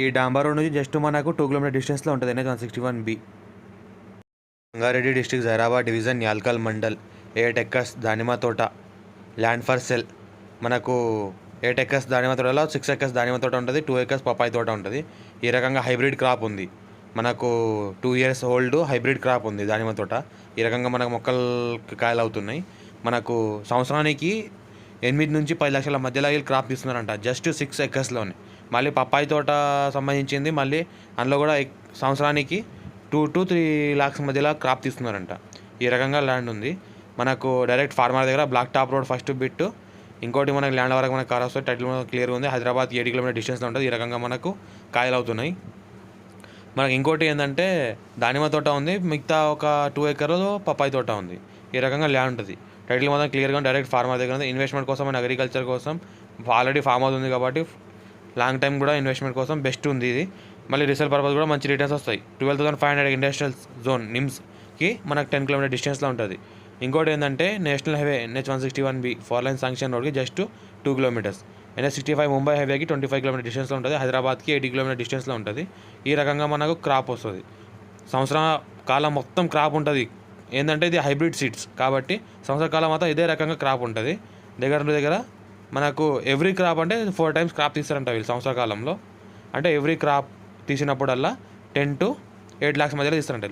ఈ డాంబర్ రోడ్ నుంచి జస్ట్ మనకు టూ కిలోమీటర్ డిస్టెన్స్లో ఉంటుంది NH one sixty one B. Rangareddy district Zaheerabad division Yalkal mandal eight acres దానిమ్మ తోట. Land for sale. మనకు ఎయిట్ ఎక్కర్స్ దానిమ్మ తోటలో సిక్స్ ఎక్కర్స్ దానిమ్మ తోట ఉంటుంది టూ ఎక్కర్స్ పపాయి తోట ఉంటుంది. ఈ రకంగా హైబ్రిడ్ క్రాప్ ఉంది. మనకు two years old hybrid crop ఉంది దానిమ్మ తోట. ఈ రకంగా మనకు మొక్కలు కాయలు అవుతున్నాయి మనకు సంవత్సరానికి ఎనిమిది నుంచి పది లక్షల మధ్యలో క్రాప్ తీస్తున్నారంట జస్ట్ సిక్స్ ఎకర్స్లోనే. మళ్ళీ పప్పాయి తోట సంబంధించింది. మళ్ళీ అందులో కూడా సంవత్సరానికి టూ టు త్రీ లాక్స్ మధ్యలో క్రాప్ తీస్తున్నారంట. ఈ రకంగా ల్యాండ్ ఉంది. మనకు డైరెక్ట్ ఫార్మర్ దగ్గర black top road first bit ఇంకోటి మనకి ల్యాండ్ వరకు మనకు కార్ వస్తుంది టైటిల్ క్లియర్ ఉంది. హైదరాబాద్ ఏడు కిలోమీటర్ డిస్టెన్స్లో ఉంటుంది. ఈ రకంగా మనకు కాయలు అవుతున్నాయి. మనకి ఇంకోటి ఏంటంటే దానిమ్మ తోట ఉంది. మిగతా ఒక టూ ఎకర్లో పప్పాయి తోట ఉంది. ఈ రకంగా ల్యాండ్ ఉంటుంది. టైటిల్ మొత్తం క్లియర్గా డైరెక్ట్ ఫార్మర్ దగ్గర ఉంది. ఇన్వెస్ట్మెంట్ కోసం అండ్ అగ్రికల్చర్ కోసం ఆల్రెడీ ఫామ్ అవుతుంది ఉంది కాబట్టి లాంగ్ టైం కూడా ఇన్వెస్ట్మెంట్ కోసం బెస్ట్ ఉంది ఇది. మళ్ళీ రీసేల్ పర్పస్ కూడా మంచి రిటర్న్స్ వస్తాయి. Twelve thousand five hundred industrial zone నిమ్స్కి మనకు టెన్ కిలోమీటర్ డిస్టెన్స్లో ఉంటుంది. ఇంకోటి ఏంటంటే national highway NH one sixty one B four lane sanction రోడ్కి just two kilometres NH sixty five Mumbai హైవేకి ట్వంటీ ఫైవ్ కిలోమీటర్ డిస్టెన్స్లో ఉంటుంది. హైదరాబాద్కి ఎయిటీ కిలోమీటర్ డిస్టెన్స్లో ఉంటుంది. ఈ రకంగా మనకు క్రాప్ వస్తుంది. సంవత్సరం కాలం మొత్తం క్రాప్ ఉంటుంది. ఏంటంటే ఇది హైబ్రిడ్ సీడ్స్ కాబట్టి సంవత్సర కాలం మొత్తం ఇదే రకంగా క్రాప్ ఉంటుంది. దగ్గర దగ్గర మనకు ఎవ్రీ క్రాప్ అంటే ఫోర్ టైమ్స్ క్రాప్ తీస్తారంట వీళ్ళు సంవత్సర కాలంలో అంటే ఎవ్రీ క్రాప్ తీసినప్పుడల్లా టెన్ టు ఎయిట్ ల్యాక్స్ మధ్యలో తీస్తారంట